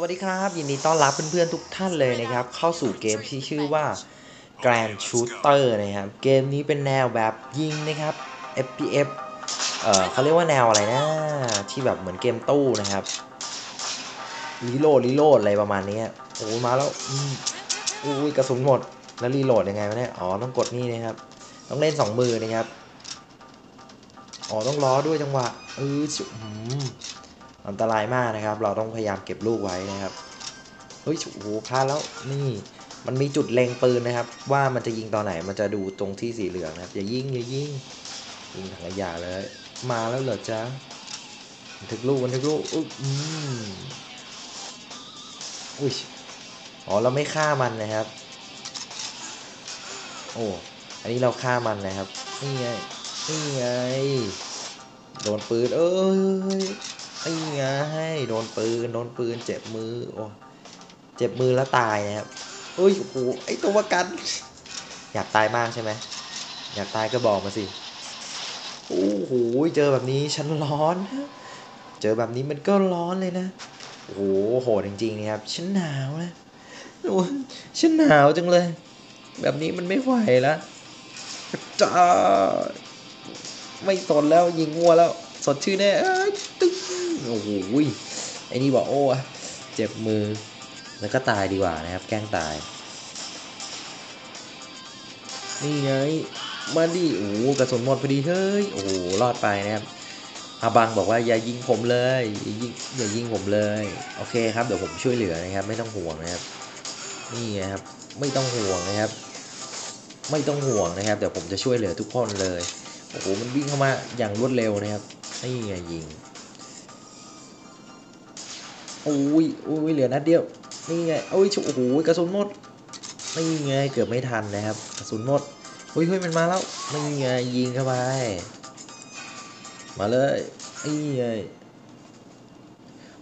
วัสดีครับ ยินดีต้อนรับเพื่อนๆทุกท่านเลยนะครับ เข้าสู่เกมที่ชื่อว่า Grand Shooter นะครับ เกมนี้เป็นแนวแบบยิงนะครับ FPS เอ่อเขาเรียกว่าแนวอะไรนะ ที่แบบเหมือนเกมตู้นะครับรีโหลดรีโหลดอะไรประมาณนี้โอ้มาแล้วอืมอุ้ยกระสุนหมดแล้วรีโหลดยังไงวะเนี่ยอ๋อต้องกดนี่นะครับ ต้องเล่นสองมือนะครับอ๋อต้องล้อด้วยจังหวะเออชิ อันตรายมากนะครับ เราต้องพยายามเก็บลูกไว้นะครับ เฮ้ยโอ้โหพลาดแล้วนี่ มันมีจุดเล็งปืนนะครับ ว่ามันจะยิงตอนไหน มันจะดูตรงที่สีเหลืองนะครับอย่ายิงอย่ายิงยิงถังขยะเลย มาแล้วเหรอจ๊ะบันทึกลูกบันทึกลูกอุ๊ยอืมอุ้ยอ๋อเราไม่ฆ่ามันนะครับ โอ้อันนี้เราฆ่ามันนะครับนี่ไงนี่ไงโดนปืนเอ้ย ไอ้ไงให้โดนปืนโดนปืนเจ็บมือโอ้เจ็บมือแล้วตายนะครับเฮ้ยโอ้โหไอตัวประกัน อยากตายมากใช่ไหมอยากตายก็บอกมาสิโอ้โหเจอแบบนี้ฉันร้อน เจอแบบนี้มันก็ร้อนเลยนะโอ้โหโหดจริงๆนะครับฉันหนาวนะโอ้ฉันหนาวจังเลย แบบนี้มันไม่ไหวแล้วจ้าไม่สนแล้วยิงงัวแล้ว สดชื่นแน่ตึ้ง โอ้โหไอ้นี่บอกโอ้เจ็บมือ แล้วก็ตายดีกว่านะครับ แกล้งตาย นี่ไง มาดิโอ้กระสุนหมดพอดีเฮ้ย โอ้โห รอดไปนะครับอาบังบอกว่าอย่ายิงผมเลยอย่ายิงอย่ายิงผมเลย โอเคครับเดี๋ยวผมช่วยเหลือนะครับ ไม่ต้องห่วงนะครับ นี่ไงครับ ไม่ต้องห่วงนะครับ ไม่ต้องห่วงนะครับ เดี๋ยวผมจะช่วยเหลือทุกคนเลย โอ้โห มันวิ่งเข้ามาอย่างรวดเร็วนะครับ นี่ไงยิง อ้ยโอ้ยเหลือนัดเดียว นี่ไงโอ้ยชุโอ้โหกระสุนหมด นี่ไงเกือบไม่ทันนะครับ กระสุนหมดเฮ้ยเฮ้ยมันมาแล้วนี่ไงยิงเข้าไป มาเลยนี่ไง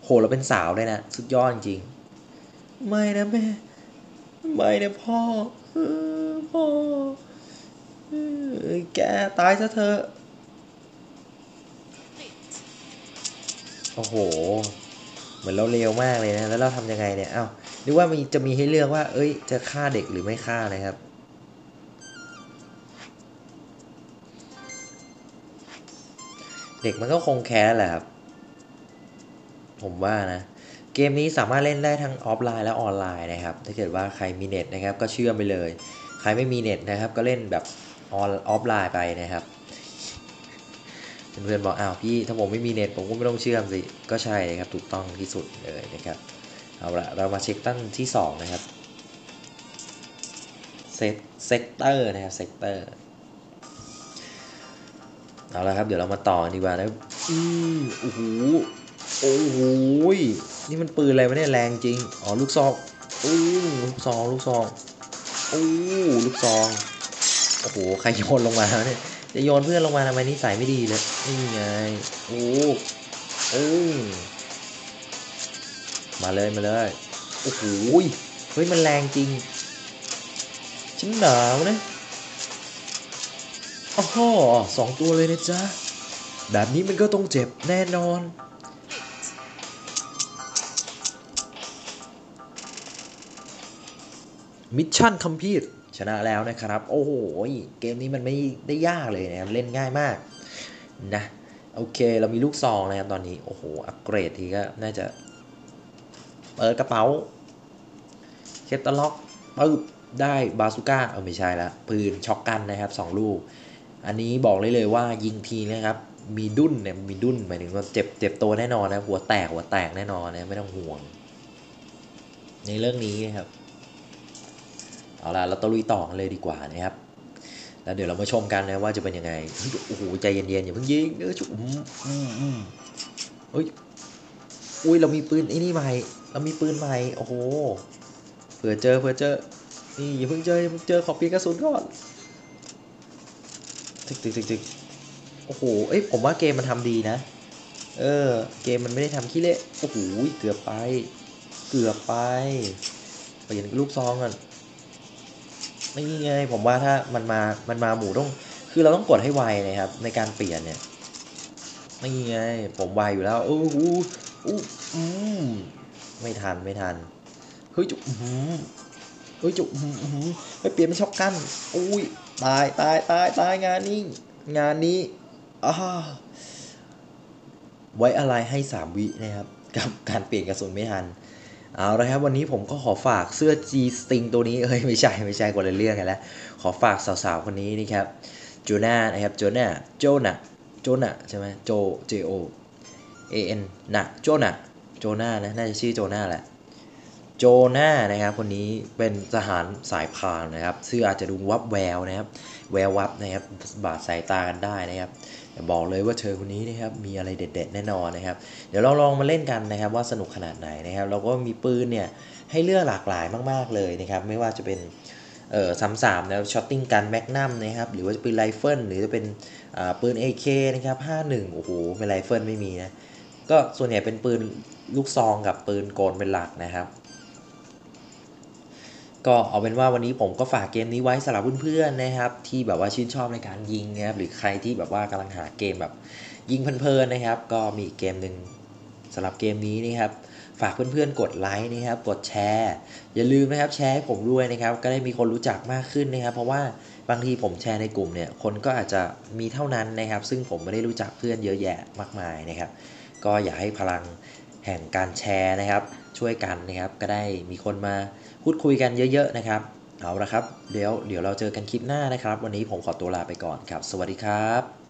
โหเราเป็นสาวเลยนะ สุดยอดจริง ไม่นะแม่ ไม่นะพ่อพ่อแกตายซะเถอะ โอ้โห มือนเราเร็วมากเลยนะ แล้วเราทำยังไงเนี่ย เอ้านึกว่ามีจะมีให้เลือกว่า เอ้ย จะฆ่าเด็กหรือไม่ฆ่านะครับ เด็กมันก็คงแค้นแหละครับ ผมว่านะ เกมนี้สามารถเล่นได้ทั้งออฟไลน์และออนไลน์นะครับ ถ้าเกิดว่าใครมีเน็ตนะครับ ก็เชื่อมไปเลย ใครไม่มีเน็ตนะครับ ก็เล่นแบบออนออฟไลน์ไปนะครับ เพื่อนๆบอกอ้าวพี่ถ้าผมไม่มีเน็ตผมก็ไม่ต้องเชื่อมสิ ก็ใช่ครับถูกต้องที่สุดเลยนะครับเอาละเรามาเช็คตั้งที่ 2 นะครับเซตเซกเตอร์นะครับเซกเตอร์เอาละครับเดี๋ยวเรามาต่อดีกว่านะอือโอ้โหโอ้โหนี่มันปืนอะไรวะเนี่ยแรงจริงอ๋อลูกซองอู้ลูกซองลูกซองอู้ลูกซองโอ้โหใครโยนลงมาเนี่ย จะโยนเพื่อนลงมาทำไมนิสัยไม่ดีเลยนี่ไงโอ้โอ้มาเลยมาเลยโอ้โหเฮ้ยมันแรงจริงฉันหนาวนะอ๋อสองตัวเลยนะจ๊ะแบบนี้มันก็ต้องเจ็บแน่นอนมิชชั่นคัมพีร์ ชนะแล้วนะครับ โอ้โห เกมนี้มันไม่ได้ยากเลยนะครับ เล่นง่ายมากนะ โอเค เรามีลูกซองนะครับตอนนี้ โอ้โห อัปเกรดทีก็น่าจะ เปิดกระเป๋าเคตตาล็อกปึ๊บได้บาซูก้า เออไม่ใช่ละปืนช็อกกันนะครับสองลูก อันนี้บอกเลยเลยว่ายิงทีนะครับ มีดุนเนี่ยมีดุนหมายถึงว่าเจ็บเจ็บตัวแน่นอนนะหัวแตกหัวแตกแน่นอนนะไม่ต้องห่วง ในเรื่องนี้นะครับ เอาล่ะเราตะลุยต่อกันเลยดีกว่านะครับ แล้วเดี๋ยวเรามาชมกันนะว่าจะเป็นยังไงโอ้โหใจเย็นๆอย่าเพิ่งยิงเออชุบอืมอืมอืมเฮ้ยอุ้ยเรามีปืนไอ้นี่ใหม่ เรามีปืนใหม่โอ้โหเผื่อเจอเผื่อเจอนี่อย่าเพิ่งเจออย่าเพิ่งเจอขอเปลี่ยนกระสุนก่อนตึกตึกตึกตึกโอ้โหเอ้ยผมว่าเกมมันทำดีนะ เออ เกมมันไม่ได้ทำขี้เละโอ้โหเกือบไป เกือบไปเปลี่ยนลูกซองก่อน ไม่ไงผมว่าถ้ามันมา มันมาหมูต้อง คือเราต้องกดให้ไวนะครับ ในการเปลี่ยนเนี่ยไม่ไงผมไวอยู่แล้วโอ้โหอู้อืมไม่ทันไม่ทันเฮ้ยจุ๊บอื้อหือเฮ้ยจุ๊บอื้อหืออื้อหือไปเปลี่ยนเป็นช็อกกันอุ้ยตายตายตายตายงานนี้ งานนี้อ้าไว้อะไรให้3วินะครับ กับการเปลี่ยนกระสุนไม่ทัน เอาละครับวันนี้ผมก็ขอฝากเสื้อ G Sting ตัวนี้เอ้ยไม่ใช่ไม่ใช่คนละเรื่องกันแล้ว ขอฝากสาวๆคนนี้นี่ครับโจนานะครับโจนาโจนาโจนาใช่ไหมโจ J O A N นะโจนาโจนานะน่าจะชื่อโจนาแหละโจนานะครับคนนี้เป็นทหารสายพานนะครับเสื้ออาจจะดูวับแววนะครับ แวววับนะครับบาดสายตากันได้นะครับ บอกเลยว่าเธอคนนี้นะครับมีอะไรเด็ด ๆ แน่นอนนะครับ เดี๋ยวเราลองมาเล่นกันนะครับว่าสนุกขนาดไหนนะครับเราก็มีปืนเนี่ยให้เลือกหลากหลายมากๆเลยนะครับไม่ว่าจะเป็นเอ่อสามสามนะช็อตติ้งกันแมกนัมนะครับหรือว่าจะเป็นไรเฟิลหรือจะเป็นปืน AK นะครับ51โอ้โหเป็นไรเฟิลไม่มีนะก็ส่วนใหญ่เป็นปืนลูกซองกับปืนโกนเป็นหลักนะครับ ก็เอาเป็นว่าวันนี้ผมก็ฝากเกมนี้ไว้สำหรับเพื่อนๆนะครับ ที่แบบว่าชื่นชอบในการยิงนะครับหรือใครที่แบบว่ากำลังหาเกมแบบยิงเพลินๆนะครับ ก็มีเกมหนึ่งสำหรับเกมนี้นะครับฝากเพื่อนๆ กดไลค์นะครับ กดแชร์ อย่าลืมนะครับแชร์ให้ผมด้วยนะครับ ก็ได้มีคนรู้จักมากขึ้นนะครับ เพราะว่าบางทีผมแชร์ในกลุ่มเนี่ย คนก็อาจจะมีเท่านั้นนะครับ ซึ่งผมไม่ได้รู้จักเพื่อนเยอะแยะมากมายนะครับ ก็อยากให้พลังแห่งการแชร์นะครับ ช่วยกันนะครับ ก็ได้มีคนมา พูดคุยกันเยอะๆนะครับ เอาละครับ เดี๋ยวเดี๋ยวเราเจอกันคลิปหน้านะครับ วันนี้ผมขอตัวลาไปก่อนครับ สวัสดีครับ